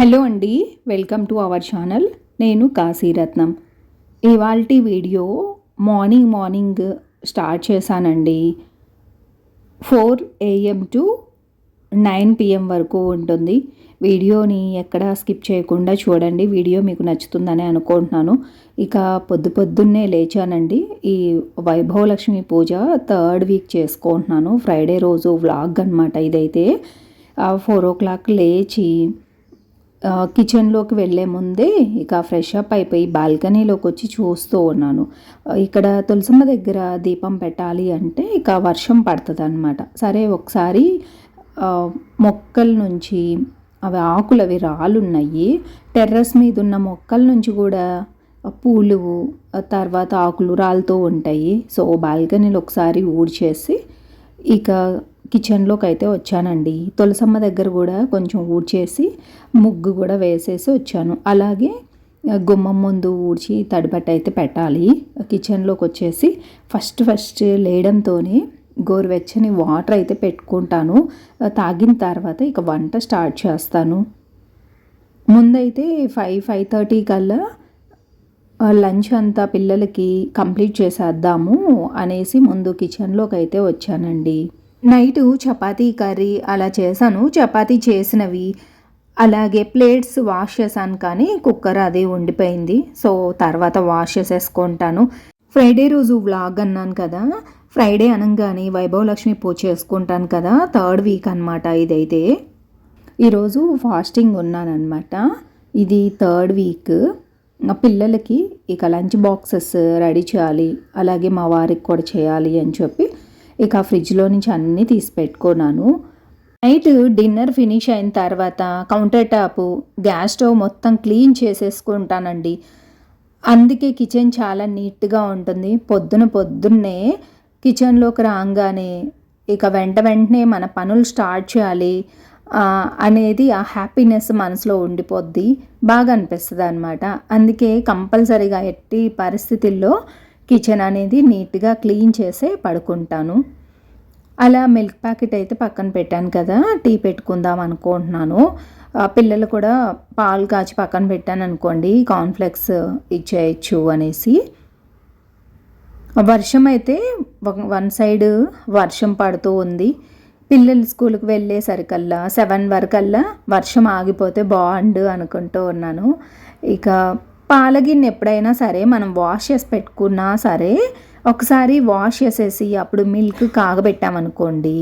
Hello అండి welcome to our channel. నేను కాశీరత్నం ఇవాల్టి వీడియో మార్నింగ్ మార్నింగ్ స్టార్ట్ చేశానండి. Four AM to nine PM వరకు ఉంటుంది. వీడియోని ఎక్కడ స్కిప్ చేయకుండా చూడండి. వీడియో మీకు నచ్చుతుందని అనుకుంటున్నాను. ఇక పొద్దు పొద్దున్నే లేచానండి. ఈ వైభవలక్ష్మి పూజ థర్డ్ వీక్ చేసుకుంటున్నాను. ఫ్రైడే రోజు వ్లాగ్ అనమాట ఇదైతే. ఫోర్ ఓ క్లాక్ లేచి కిచెన్లోకి వెళ్ళే ముందే ఇక ఫ్రెష్ అప్ అయిపోయి బాల్కనీలోకి వచ్చి చూస్తూ ఉన్నాను. ఇక్కడ తులసమ్మ దగ్గర దీపం పెట్టాలి అంటే ఇక వర్షం పడుతుంది అనమాట సరే ఒకసారి మొక్కల నుంచి అవి ఆకులు అవి రాలున్నాయి టెర్రస్ మీద ఉన్న మొక్కల నుంచి కూడా పూలు తర్వాత ఆకులు రాలుతూ ఉంటాయి. సో బాల్కనీలో ఒకసారి ఊడ్చేసి ఇక కిచెన్లోకి అయితే వచ్చానండి. తులసమ్మ దగ్గర కూడా కొంచెం ఊడ్చేసి ముగ్గు కూడా వేసేసి వచ్చాను. అలాగే గుమ్మం ముందు ఊడ్చి తడిబట్ట అయితే పెట్టాలి. కిచెన్లోకి వచ్చేసి ఫస్ట్ ఫస్ట్ లేయడంతోనే గోరువెచ్చని వాటర్ అయితే పెట్టుకుంటాను. తాగిన తర్వాత ఇక వంట స్టార్ట్ చేస్తాను. ముందైతే ఫైవ్ ఫైవ్ థర్టీ కల్లా లంచ్ అంతా పిల్లలకి కంప్లీట్ చేసేద్దాము అనేసి ముందు కిచెన్లోకి అయితే వచ్చానండి. నైటు చపాతీ కర్రీ అలా చేశాను. చపాతీ చేసినవి అలాగే ప్లేట్స్ వాష్ చేశాను కానీ కుక్కర్ అదే ఉండిపోయింది. సో తర్వాత వాష్ చేసేసుకుంటాను. ఫ్రైడే రోజు వ్లాగ్ అన్నాను కదా. ఫ్రైడే అనగానే వైభవ లక్ష్మి పూజ చేసుకుంటాను కదా. థర్డ్ వీక్ అనమాట ఇదైతే. ఈరోజు ఫాస్టింగ్ ఉన్నానమాట ఇది థర్డ్ వీక్. నా పిల్లలకి ఇక లంచ్ బాక్సెస్ రెడీ చేయాలి. అలాగే మా వారికి కూడా చేయాలి అని చెప్పి ఇక ఫ్రిడ్జ్లో నుంచి అన్నీ తీసి పెట్టుకున్నాను నైట్ డిన్నర్ ఫినిష్ అయిన తర్వాత కౌంటర్ టాప్ గ్యాస్ స్టవ్ మొత్తం క్లీన్ చేసేసుకుంటానండి. అందుకే కిచెన్ చాలా నీట్గా ఉంటుంది. పొద్దున పొద్దున్నే కిచెన్లోకి రాగానే ఇక వెంట వెంటనే మన పనులు స్టార్ట్ చేయాలి అనేది ఆ హ్యాపీనెస్ మనసులో ఉండిపోద్ది. బాగా అనిపిస్తుంది అనమాట అందుకే కంపల్సరీగా ఎట్టి పరిస్థితుల్లో కిచెన్ అనేది నీట్గా క్లీన్ చేసే పడుకుంటాను. అలా మిల్క్ ప్యాకెట్ అయితే పక్కన పెట్టాను కదా టీ పెట్టుకుందాం అనుకుంటున్నాను. పిల్లలు కూడా పాలు కాచి పక్కన పెట్టాను అనుకోండి కాన్ఫ్లెక్స్ ఇచ్చేయచ్చు అనేసి. వర్షం అయితే వన్ సైడ్ వర్షం పడుతూ ఉంది. పిల్లలు స్కూల్కి వెళ్ళేసరికల్లా సెవెన్ వరకల్లా వర్షం ఆగిపోతే బాగుండు అనుకుంటూ ఉన్నాను. ఇక పాల గిన్నె ఎప్పుడైనా సరే మనం వాష్ చేసి పెట్టుకున్నా సరే ఒకసారి వాష్ చేసేసి అప్పుడు మిల్క్ కాగబెట్టామనుకోండి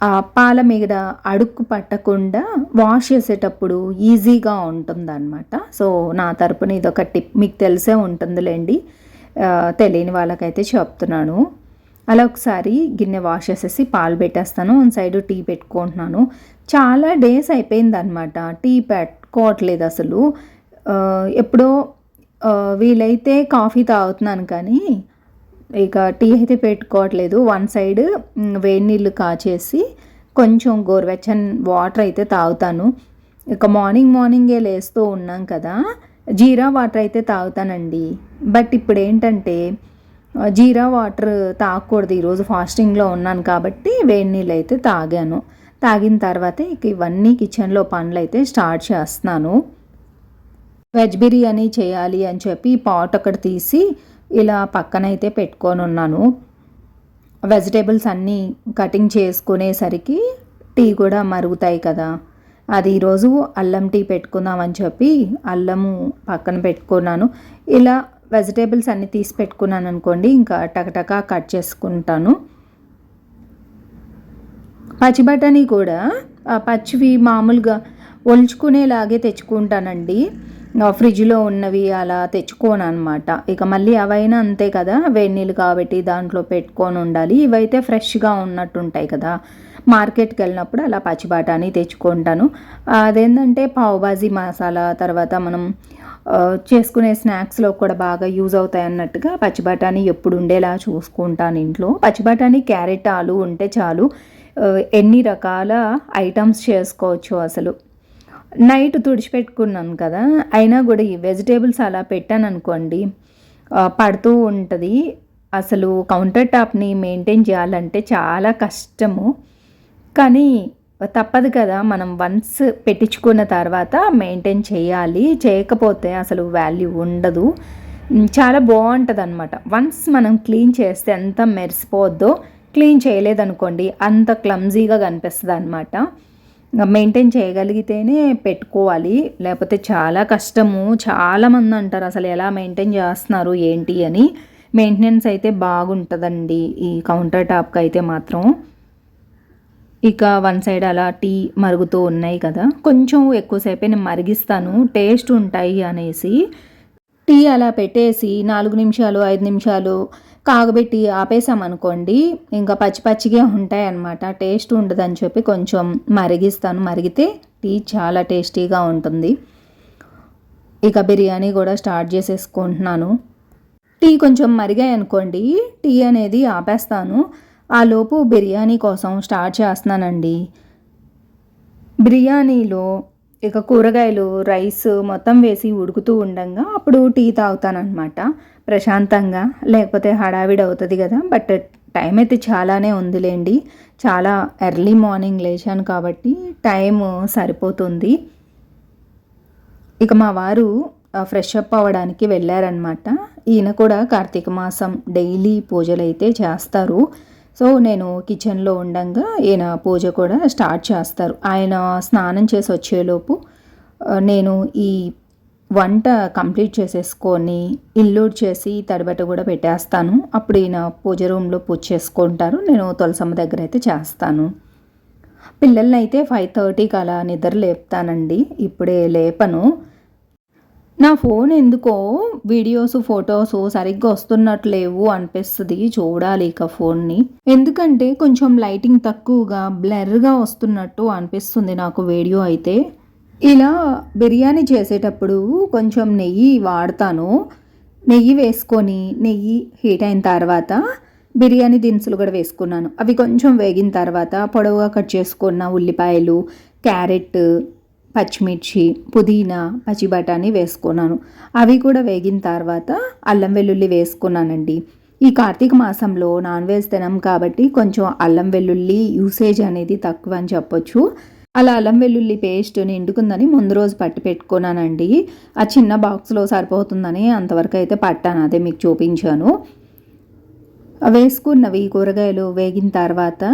ఆ పాల మీద అడుక్కు పట్టకుండా వాష్ చేసేటప్పుడు ఈజీగా ఉంటుందన్నమాట. సో నా తరపున ఇదొక టిప్. మీకు తెలిసే ఉంటుందిలేండి. తెలియని వాళ్ళకైతే చెప్తున్నాను. అలా ఒకసారి గిన్నె వాష్ చేసేసి పాలు పెట్టేస్తాను. వన్ సైడ్ టీ పెట్టుకుంటున్నాను. చాలా డేస్ అయిపోయింది అనమాట టీ పెట్టుకోవట్లేదు అసలు. ఎప్పుడో వీలైతే కాఫీ తాగుతున్నాను కానీ ఇక టీ అయితే పెట్టుకోవట్లేదు. వన్ సైడ్ వేడి నీళ్ళు కాచేసి కొంచెం గోరువెచ్చని వాటర్ అయితే తాగుతాను. ఇక మార్నింగ్ మార్నింగే లేస్తూ ఉన్నాం కదా జీరా వాటర్ అయితే తాగుతానండి. బట్ ఇప్పుడు ఏంటంటే జీరా వాటర్ తాగకూడదు. ఈరోజు ఫాస్టింగ్లో ఉన్నాను కాబట్టి వేడి నీళ్ళు అయితే తాగాను. తాగిన తర్వాత ఇక ఇవన్నీ కిచెన్లో పనులు అయితే స్టార్ట్ చేస్తున్నాను. వెజ్ బిర్యానీ చేయాలి అని చెప్పి పాట్ ఒకటి తీసి ఇలా పక్కనైతే పెట్టుకొని ఉన్నాను. వెజిటేబుల్స్ అన్నీ కటింగ్ చేసుకునేసరికి టీ కూడా మరుగుతాయి కదా. అది ఈరోజు అల్లం టీ పెట్టుకుందామని చెప్పి అల్లము పక్కన పెట్టుకున్నాను. ఇలా వెజిటేబుల్స్ అన్నీ తీసి పెట్టుకున్నాను అనుకోండి ఇంకా టకటకా కట్ చేసుకుంటాను. పచ్చి బఠానీ కూడా పచ్చివి మామూలుగా ఒలుచుకునేలాగే తెచ్చుకుంటానండి. ఫ్రిడ్జ్లో ఉన్నవి అలా తెచ్చుకోను అనమాట ఇక మళ్ళీ అవైనా అంతే కదా వేడి నీళ్ళు కాబట్టి దాంట్లో పెట్టుకొని ఉండాలి. ఇవైతే ఫ్రెష్గా ఉన్నట్టు ఉంటాయి కదా. మార్కెట్కి వెళ్ళినప్పుడు అలా పచ్చి బఠానీ తెచ్చుకుంటాను. అదేంటంటే పావుబాజీ మసాలా తర్వాత మనం చేసుకునే స్నాక్స్లో కూడా బాగా యూజ్ అవుతాయి అన్నట్టుగా పచ్చి బఠానీ ఎప్పుడు ఉండేలా చూసుకుంటాను ఇంట్లో. పచ్చి బఠానీ క్యారెట్ ఆలు ఉంటే చాలు. ఎన్ని రకాల ఐటమ్స్ చేసుకోవచ్చు అసలు? నైట్ తుడిచిపెట్టుకున్నాను కదా అయినా కూడా ఈ వెజిటేబుల్స్ అలా పెట్టాను అనుకోండి పడుతూ ఉంటుంది. అసలు కౌంటర్ టాప్ని మెయింటైన్ చేయాలంటే చాలా కష్టము. కానీ తప్పదు కదా మనం వన్స్ పెట్టించుకున్న తర్వాత మెయింటైన్ చేయాలి. చేయకపోతే అసలు వాల్యూ ఉండదు. చాలా బాగుంటుంది అనమాట వన్స్ మనం క్లీన్ చేస్తే ఎంత మెరిసిపోద్దో క్లీన్ చేయలేదనుకోండి అంత క్లమ్జీగా కనిపిస్తుంది అనమాట మెయింటైన్ చేయగలిగితేనే పెట్టుకోవాలి. లేకపోతే చాలా కష్టము. చాలామంది అంటారు అసలు ఎలా మెయింటైన్ చేస్తున్నారు ఏంటి అని. మెయింటెనెన్స్ అయితే బాగుంటుందండి. ఈ కౌంటర్ టాప్కి అయితే మాత్రం. ఇక వన్ సైడ్ అలా టీ మరుగుతూ ఉన్నాయి కదా. కొంచెం ఎక్కువసేపే నేను మరిగిస్తాను. టేస్ట్ ఉంటాయి అనేసి. టీ అలా పెట్టేసి నాలుగు నిమిషాలు ఐదు నిమిషాలు కాగబెట్టి ఆపేసామనుకోండి ఇంకా పచ్చి పచ్చిగా ఉంటాయి అన్నమాట టేస్ట్ ఉండదని చెప్పి కొంచెం మరిగిస్తాను. మరిగితే టీ చాలా టేస్టీగా ఉంటుంది. ఇక బిర్యానీ కూడా స్టార్ట్ చేసేసుకుంటున్నాను. టీ కొంచెం మరిగాయి అనుకోండి టీ అనేది ఆపేస్తాను. ఆ లోపు బిర్యానీ కోసం స్టార్ట్ చేస్తున్నానండి. బిర్యానీలో ఇక కూరగాయలు రైస్ మొత్తం వేసి ఉడుకుతూ ఉండంగా అప్పుడు టీ తాగుతానమాట ప్రశాంతంగా లేకపోతే హడావిడి అవుతుంది కదా బట్ టైం అయితే చాలానే ఉందిలేండి. చాలా ఎర్లీ మార్నింగ్ లేచాను కాబట్టి టైం సరిపోతుంది. ఇక మా వారు ఫ్రెష్ అప్ అవ్వడానికి వెళ్ళారనమాట ఈయన కూడా కార్తీక మాసం డైలీ పూజలు అయితే చేస్తారు. సో నేను కిచెన్లో ఉండంగా ఈయన పూజ కూడా స్టార్ట్ చేస్తారు. ఆయన స్నానం చేసి వచ్చేలోపు నేను ఈ వంట కంప్లీట్ చేసేసుకొని ఇల్లు చేసి తడిబట్ట కూడా పెట్టేస్తాను. అప్పుడు ఈయన పూజ రూమ్లో పూజ చేసుకుంటారు. నేను తులసమ్మ దగ్గర అయితే చేస్తాను. పిల్లల్ని అయితే ఫైవ్ థర్టీకి అలా నిద్ర లేపుతానండి. ఇప్పుడే లేపను. నా ఫోన్ ఎందుకో వీడియోస్ ఫొటోస్ సరిగ్గా వస్తున్నట్లేవు అనిపిస్తుంది చూడాలి ఇక ఫోన్ని. ఎందుకంటే కొంచెం లైటింగ్ తక్కువగా బ్లర్గా వస్తున్నట్టు అనిపిస్తుంది నాకు వీడియో అయితే. ఇలా బిర్యానీ చేసేటప్పుడు కొంచెం నెయ్యి వాడతాను. నెయ్యి వేసుకొని నెయ్యి హీట్ అయిన తర్వాత బిర్యానీ దినుసులు కూడా వేసుకున్నాను. అవి కొంచెం వేగిన తర్వాత పొడవుగా కట్ చేసుకున్న ఉల్లిపాయలు క్యారెట్ పచ్చిమిర్చి పుదీనా పచ్చి బఠానీ వేసుకున్నాను. అవి కూడా వేగిన తర్వాత అల్లం వెల్లుల్లి వేసుకున్నానండి. ఈ కార్తీక మాసంలో నాన్ వెజ్ తినం కాబట్టి కొంచెం అల్లం వెల్లుల్లి యూసేజ్ అనేది తక్కువ అని చెప్పొచ్చు. అలా అల్లం వెల్లుల్లి పేస్ట్ నిండుకుందని ముందు రోజు పట్టి పెట్టుకున్నానండి. ఆ చిన్న బాక్స్లో సరిపోతుందని అంతవరకు అయితే పట్టాను అదే మీకు చూపించాను. వేసుకున్నవి కూరగాయలు వేగిన తర్వాత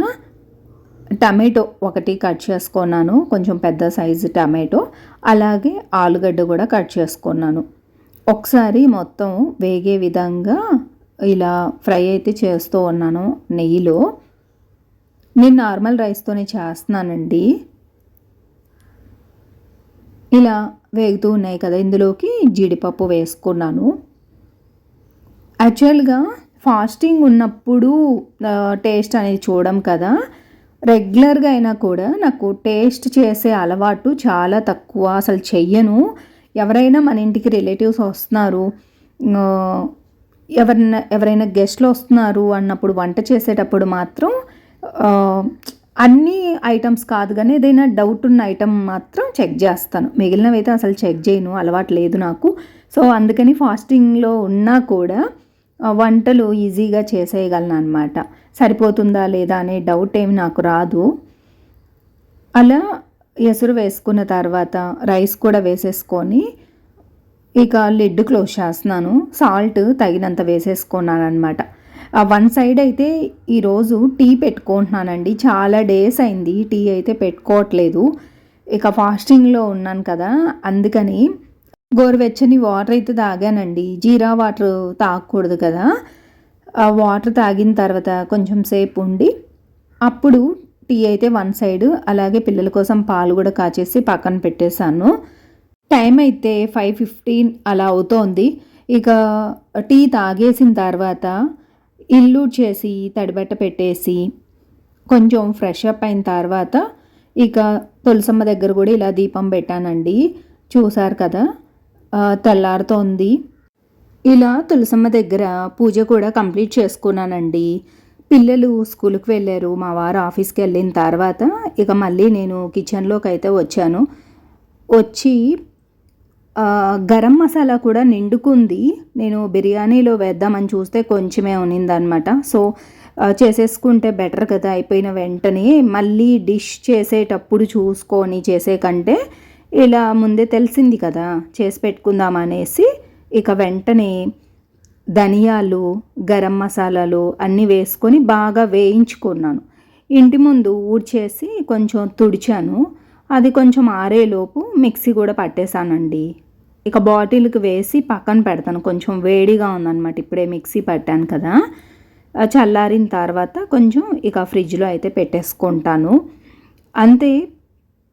టమాటో ఒకటి కట్ చేసుకున్నాను. కొంచెం పెద్ద సైజు టమాటో. అలాగే ఆలుగడ్డ కూడా కట్ చేసుకున్నాను. ఒకసారి మొత్తం వేగే విధంగా ఇలా ఫ్రై అయితే చేస్తూ ఉన్నాను నెయ్యిలో. నేను నార్మల్ రైస్తోనే చేస్తున్నానండి. ఇలా వేగుతూ ఉన్నాయి కదా ఇందులోకి జీడిపప్పు వేసుకున్నాను. యాక్చువల్గా ఫాస్టింగ్ ఉన్నప్పుడు టేస్ట్ అనేది చూడడం కదా. రెగ్యులర్గా అయినా కూడా నాకు టేస్ట్ చేసే అలవాటు చాలా తక్కువ. అసలు చెయ్యను. ఎవరైనా మన ఇంటికి రిలేటివ్స్ వస్తున్నారు ఎవరైనా ఎవరైనా గెస్ట్లు వస్తున్నారు అన్నప్పుడు వంట చేసేటప్పుడు మాత్రం అన్ని ఐటమ్స్ కాదు కానీ ఏదైనా డౌట్ ఉన్న ఐటమ్ మాత్రం చెక్ చేస్తాను. మిగిలినవి అయితే అసలు చెక్ చేయను. అలవాటు లేదు నాకు. సో అందుకని ఫాస్టింగ్లో ఉన్నా కూడా వంటలు ఈజీగా చేసేయగలను అనమాట సరిపోతుందా లేదా అనే డౌట్ ఏమి నాకు రాదు. అలా ఎసురు వేసుకున్న తర్వాత రైస్ కూడా వేసేసుకొని ఇక లిడ్ క్లోజ్ చేస్తున్నాను. సాల్ట్ తగినంత వేసేసుకున్నాను అనమాట వన్ సైడ్ అయితే ఈరోజు టీ పెట్టుకుంటున్నానండి. చాలా డేస్ అయింది. టీ అయితే పెట్టుకోవట్లేదు. ఇక ఫాస్టింగ్లో ఉన్నాను కదా. అందుకని గోరువెచ్చని వాటర్ అయితే తాగానండి. జీరా వాటర్ తాగకూడదు కదా. వాటర్ తాగిన తర్వాత కొంచెం సేపు ఉండి అప్పుడు టీ అయితే వన్ సైడ్ అలాగే పిల్లల కోసం పాలు కూడా కాచేసి పక్కన పెట్టేశాను. టైం అయితే ఫైవ్ ఫిఫ్టీన్ అలా అవుతోంది. ఇక టీ తాగేసిన తర్వాత ఇల్లు చేసి తడిబట్ట పెట్టేసి కొంచెం ఫ్రెష్ అప్ అయిన తర్వాత ఇక తులసమ్మ దగ్గర కూడా ఇలా దీపం పెట్టానండి. చూసారు కదా తెల్లారుతోంది. ఇలా తులసమ్మ దగ్గర పూజ కూడా కంప్లీట్ చేసుకున్నానండి. పిల్లలు స్కూల్కి వెళ్ళారు మా వారు ఆఫీస్కి వెళ్ళిన తర్వాత ఇక మళ్ళీ నేను కిచెన్లోకి అయితే వచ్చాను. వచ్చి గరం మసాలా కూడా నిండుకుంది. నేను బిర్యానీలో వేద్దామని చూస్తే కొంచెమే ఉన్నిందనమాట సో చేసేసుకుంటే బెటర్ కదా అయిపోయిన వెంటనే మళ్ళీ డిష్ చేసేటప్పుడు చూసుకొని చేసే కంటే ఇలా ముందే తెలిసింది కదా చేసి పెట్టుకుందాం అనేసి ఇక వెంటనే ధనియాలు గరం మసాలాలు అన్నీ వేసుకొని బాగా వేయించుకున్నాను. ఇంటి ముందు ఊడ్చేసి కొంచెం తుడిచాను. అది కొంచెం ఆరేలోపు మిక్సీ కూడా పట్టేశానండి. ఇక బాటిల్కి వేసి పక్కన పెడతాను. కొంచెం వేడిగా ఉందన్నమాట. ఇప్పుడే మిక్సీ పట్టాను కదా. చల్లారిన తర్వాత కొంచెం ఇక ఫ్రిడ్జ్లో అయితే పెట్టేసుకుంటాను. అంతే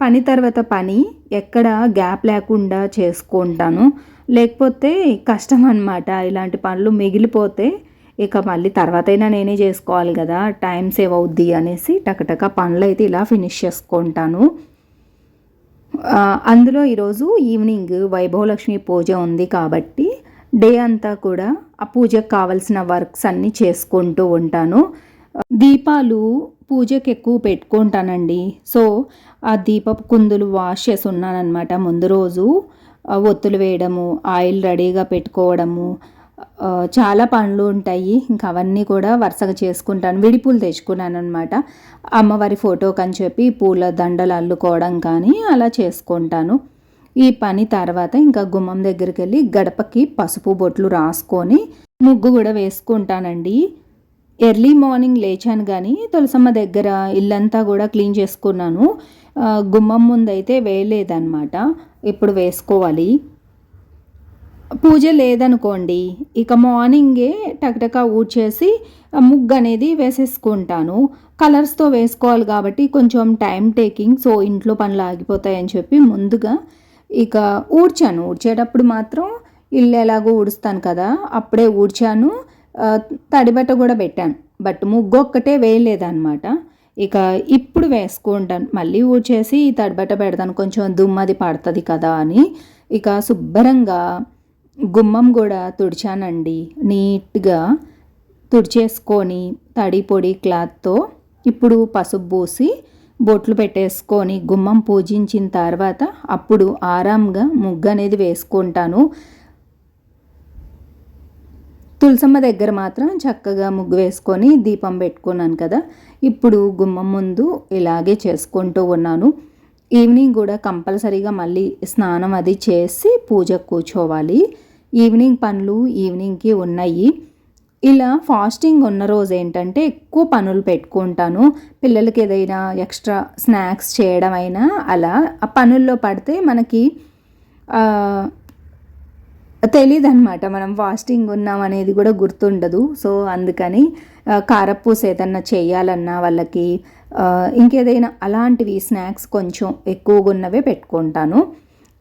పని తర్వాత పని ఎక్కడ గ్యాప్ లేకుండా చేసుకుంటాను. లేకపోతే కష్టం అనమాట ఇలాంటి పనులు మిగిలిపోతే ఇక మళ్ళీ తర్వాత అయినా నేనే చేసుకోవాలి కదా టైం సేవ్ అవుద్ది అనేసి టకటక పనులు అయితే ఇలా ఫినిష్ చేసుకుంటాను. అందులో ఈరోజు ఈవినింగ్ వైభవలక్ష్మి పూజ ఉంది కాబట్టి డే అంతా కూడా ఆ పూజకు కావలసిన వర్క్స్ అన్నీ చేసుకుంటూ ఉంటాను. దీపాలు పూజకి ఎక్కువ పెట్టుకుంటానండి. సో ఆ దీపపు కుందులు వాష్ చేసి ఉన్నానమాట ముందు రోజు ఒత్తులు వేయడము ఆయిల్ రెడీగా పెట్టుకోవడము చాలా పనులు ఉంటాయి. ఇంకా అవన్నీ కూడా వరుసగా చేసుకుంటాను. విడిపూలు తెచ్చుకున్నాను అనమాట అమ్మవారి ఫోటోకి అని చెప్పి పూల దండలు అల్లుకోవడం కానీ అలా చేసుకుంటాను. ఈ పని తర్వాత ఇంకా గుమ్మం దగ్గరికి వెళ్ళి గడపకి పసుపు బొట్లు రాసుకొని ముగ్గు కూడా వేసుకుంటానండి. ఎర్లీ మార్నింగ్ లేచాను కానీ తులసమ్మ దగ్గర ఇల్లంతా కూడా క్లీన్ చేసుకున్నాను. గుమ్మం ముందైతే వేయలేదన్నమాట. ఇప్పుడు వేసుకోవాలి. పూజ లేదనుకోండి ఇక మార్నింగే టకటక ఊడ్చేసి ముగ్గు అనేది వేసేసుకుంటాను. కలర్స్తో వేసుకోవాలి కాబట్టి కొంచెం టైం టేకింగ్ సో ఇంట్లో పనులు ఆగిపోతాయని చెప్పి ముందుగా ఇక ఊడ్చాను. ఊడ్చేటప్పుడు మాత్రం ఇల్లు ఎలాగో ఊడుస్తాను కదా అప్పుడే ఊడ్చాను. తడిబట్ట కూడా పెట్టాను. బట్ ముగ్గు ఒక్కటే వేయలేదన్నమాట. ఇక ఇప్పుడు వేసుకుంటాను. మళ్ళీ ఊడ్చేసి తడిబట్ట పెడతాను. కొంచెం దుమ్మది పడుతుంది కదా అని. ఇక శుభ్రంగా గుమ్మం కూడా తుడిచానండి. నీట్గా తుడిచేసుకొని తడి పొడి క్లాత్తో ఇప్పుడు పసుపు పూసి బొట్లు పెట్టేసుకొని గుమ్మం పూజించిన తర్వాత అప్పుడు ఆరాంగా ముగ్గు అనేది వేసుకుంటాను. తులసమ్మ దగ్గర మాత్రం చక్కగా ముగ్గు వేసుకొని దీపం పెట్టుకున్నాను కదా. ఇప్పుడు గుమ్మం ముందు ఇలాగే చేసుకుంటూ ఉన్నాను. ఈవినింగ్ కూడా కంపల్సరీగా మళ్ళీ స్నానం అది చేసి పూజ కూర్చోవాలి. ఈవినింగ్ పనులు ఈవినింగ్కి ఉన్నాయి. ఇలా ఫాస్టింగ్ ఉన్న రోజు ఏంటంటే ఎక్కువ పనులు పెట్టుకుంటాను. పిల్లలకి ఏదైనా ఎక్స్ట్రా స్నాక్స్ చేయడం అయినా అలా. ఆ పనుల్లో పడితే మనకి తెలియదు అనమాట మనం ఫాస్టింగ్ ఉన్నాం అనేది కూడా గుర్తుండదు. సో అందుకని కారపూస ఏదన్నా చేయాలన్నా వాళ్ళకి ఇంకేదైనా అలాంటివి స్నాక్స్ కొంచెం ఎక్కువగా ఉన్నవే పెట్టుకుంటాను.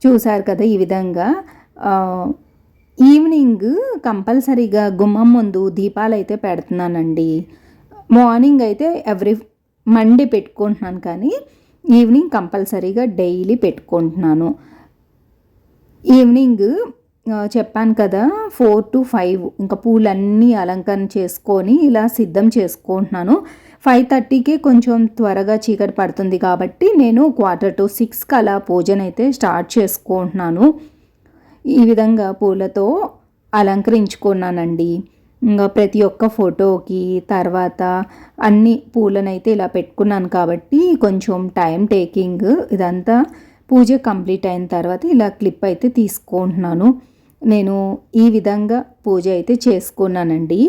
చూసారు కదా ఈ విధంగా ఈవినింగ్ కంపల్సరీగా గుమ్మం ముందు దీపాలు అయితే పెడుతున్నానండి. మార్నింగ్ అయితే ఎవ్రీ మండే పెట్టుకుంటున్నాను కానీ ఈవినింగ్ కంపల్సరీగా డైలీ పెట్టుకుంటున్నాను. ఈవినింగ్ చెప్పాను కదా ఫోర్ టు ఫైవ్ ఇంకా పూలన్నీ అలంకరణ చేసుకొని ఇలా సిద్ధం చేసుకుంటున్నాను. ఫైవ్ థర్టీకే కొంచెం త్వరగా చీకటి పడుతుంది కాబట్టి నేను క్వార్టర్ టు సిక్స్కి అలా పూజనైతే స్టార్ట్ చేసుకుంటున్నాను. ఈ విధంగా పూలతో అలంకరించుకున్నానండి. ఇంకా ప్రతి ఒక్క ఫోటోకి తర్వాత అన్ని పూలనైతే ఇలా పెట్టుకున్నాను కాబట్టి కొంచెం టైం టేకింగ్ ఇదంతా పూజ కంప్లీట్ అయిన తర్వాత ఇలా క్లిప్ అయితే తీసుకుంటున్నాను. నేను ఈ విధంగా పూజ అయితే చేసుకున్నానండి.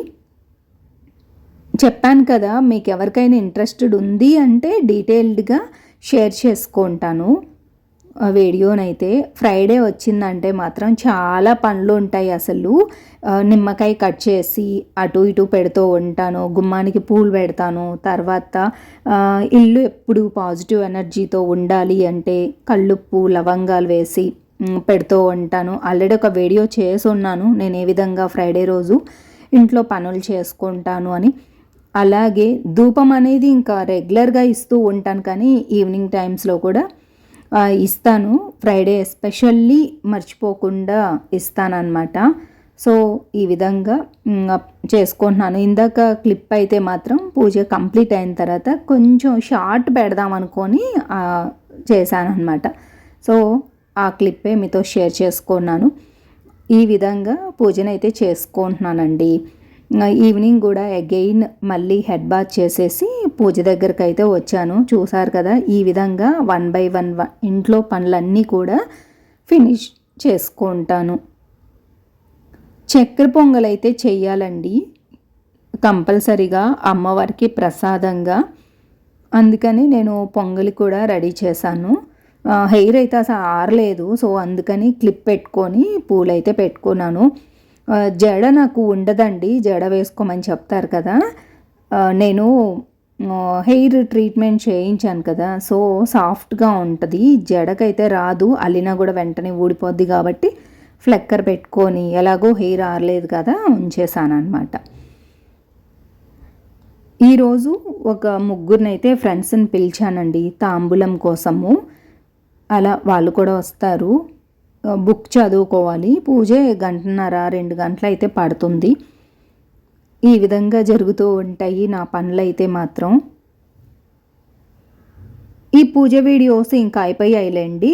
చెప్పాను కదా మీకు ఎవరికైనా ఇంట్రెస్టెడ్ ఉంది అంటే డీటెయిల్డ్గా షేర్ చేసుకుంటాను. వీడియోనైతే ఫ్రైడే వచ్చిందంటే మాత్రం చాలా పనులు ఉంటాయి అసలు. నిమ్మకాయ కట్ చేసి అటు ఇటు పెడుతూ ఉంటాను. గుమ్మానికి పూలు పెడతాను. తర్వాత ఇల్లు ఎప్పుడు పాజిటివ్ ఎనర్జీతో ఉండాలి అంటే కళ్ళుప్పు లవంగాలు వేసి పెడుతూ ఉంటాను. ఆల్రెడీ ఒక వీడియో చేసి ఉన్నాను నేను ఏ విధంగా ఫ్రైడే రోజు ఇంట్లో పనులు చేసుకుంటాను అని. అలాగే ధూపం అనేది ఇంకా రెగ్యులర్గా ఇస్తూ ఉంటాను కానీ ఈవినింగ్ టైమ్స్లో కూడా ఇస్తాను. ఫ్రైడే ఎస్పెషల్లీ మర్చిపోకుండా ఇస్తానన్నమాట. సో ఈ విధంగా చేసుకుంటున్నాను. ఇందాక క్లిప్ అయితే మాత్రం పూజ కంప్లీట్ అయిన తర్వాత కొంచెం షార్ట్ పెడదాం అనుకొని చేశాను అనమాట సో ఆ క్లిప్పే మీతో షేర్ చేసుకున్నాను. ఈ విధంగా పూజనైతే చేసుకుంటున్నానండి. ఈవినింగ్ కూడా అగైన్ మళ్ళీ హెడ్ బాత్ చేసేసి పూజ దగ్గరికి అయితే వచ్చాను. చూసారు కదా ఈ విధంగా వన్ బై వన్ ఇంట్లో పనులన్నీ కూడా ఫినిష్ చేసుకుంటాను. చక్కెర పొంగల్ అయితే చెయ్యాలండి. కంపల్సరిగా అమ్మవారికి ప్రసాదంగా. అందుకని నేను పొంగలి కూడా రెడీ చేశాను. హెయిర్ అయితే అసలు ఆరలేదు. సో అందుకని క్లిప్ పెట్టుకొని పూలైతే పెట్టుకున్నాను. జడ నాకు ఉండదండి. జడ వేసుకోమని చెప్తారు కదా. నేను హెయిర్ ట్రీట్మెంట్ చేయించాను కదా. సో సాఫ్ట్గా ఉంటుంది. జడకైతే రాదు. అల్లినా కూడా వెంటనే ఊడిపోద్ది కాబట్టి ఫ్లెక్కర్ పెట్టుకొని ఎలాగో హెయిర్ ఆరలేదు కదా ఉంచేసాను అనమాట ఈరోజు ఒక ముగ్గురినైతే ఫ్రెండ్స్ని పిలిచానండి. తాంబూలం కోసము. అలా వాళ్ళు కూడా వస్తారు. బుక్ చదువుకోవాలి. పూజ గంటన్నర రెండు గంటలు అయితే పడుతుంది. ఈ విధంగా జరుగుతూ ఉంటాయి నా పనులు అయితే మాత్రం. ఈ పూజ వీడియోస్ ఇంకా అయిపోయాయిలేండి.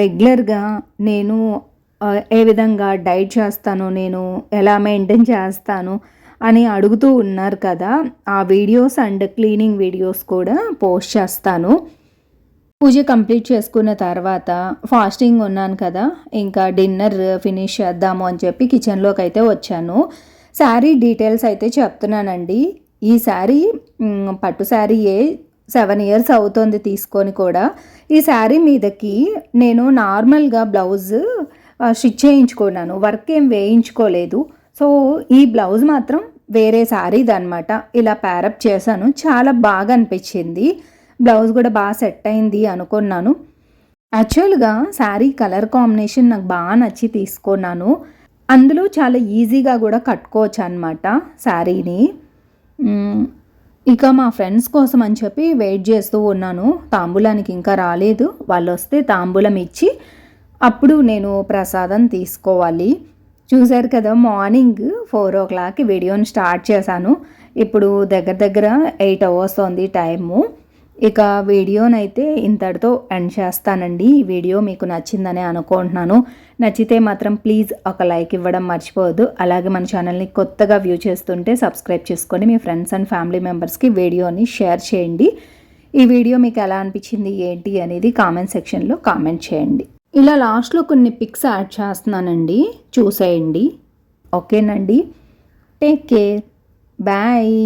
రెగ్యులర్గా నేను ఏ విధంగా డైట్ చేస్తాను నేను ఎలా మెయింటైన్ చేస్తాను అని అడుగుతూ ఉన్నారు కదా ఆ వీడియోస్ అండ్ క్లీనింగ్ వీడియోస్ కూడా పోస్ట్ చేస్తాను. పూజ కంప్లీట్ చేసుకున్న తర్వాత ఫాస్టింగ్ ఉన్నాను కదా ఇంకా డిన్నర్ ఫినిష్ చేద్దాము అని చెప్పి కిచెన్లోకి అయితే వచ్చాను. శారీ డీటెయిల్స్ అయితే చెప్తున్నానండి. ఈ శారీ పట్టు శారీయే సెవెన్ ఇయర్స్ అవుతుంది తీసుకొని కూడా. ఈ శారీ మీదకి నేను నార్మల్గా బ్లౌజ్ స్టిచ్ చేయించుకున్నాను. వర్క్ ఏం వేయించుకోలేదు. సో ఈ బ్లౌజ్ మాత్రం వేరే శారీది అనమాట ఇలా ప్యారప్ చేశాను. చాలా బాగా అనిపించింది. బ్లౌజ్ కూడా బాగా సెట్ అయింది అనుకున్నాను. యాక్చువల్గా శారీ కలర్ కాంబినేషన్ నాకు బాగా నచ్చి తీసుకున్నాను. అందులో చాలా ఈజీగా కూడా కట్టుకోవచ్చు అనమాట శారీని. ఇక మా ఫ్రెండ్స్ కోసం అని చెప్పి వెయిట్ చేస్తూ ఉన్నాను. తాంబూలానికి ఇంకా రాలేదు. వాళ్ళు వస్తే తాంబూలం ఇచ్చి అప్పుడు నేను ప్రసాదం తీసుకోవాలి. చూశారు కదా మార్నింగ్ ఫోర్ ఓ క్లాక్ వీడియోని స్టార్ట్ చేశాను. ఇప్పుడు దగ్గర దగ్గర ఎయిట్ అవర్స్ ఉంది టైము. ఇక వీడియోనైతే ఇంతటితో ఎండ్ చేస్తానండి. ఈ వీడియో మీకు నచ్చిందని అనుకుంటున్నాను. నచ్చితే మాత్రం ప్లీజ్ ఒక లైక్ ఇవ్వడం మర్చిపోవద్దు. అలాగే మన ఛానల్ని కొత్తగా వ్యూ చేస్తుంటే సబ్స్క్రైబ్ చేసుకొని మీ ఫ్రెండ్స్ అండ్ ఫ్యామిలీ మెంబర్స్కి వీడియోని షేర్ చేయండి. ఈ వీడియో మీకు ఎలా అనిపించింది ఏంటి అనేది కామెంట్ సెక్షన్లో కామెంట్ చేయండి. ఇలా లాస్ట్లో కొన్ని పిక్స్ యాడ్ చేస్తున్నానండి. చూసేయండి. ఓకేనండి. Take care bye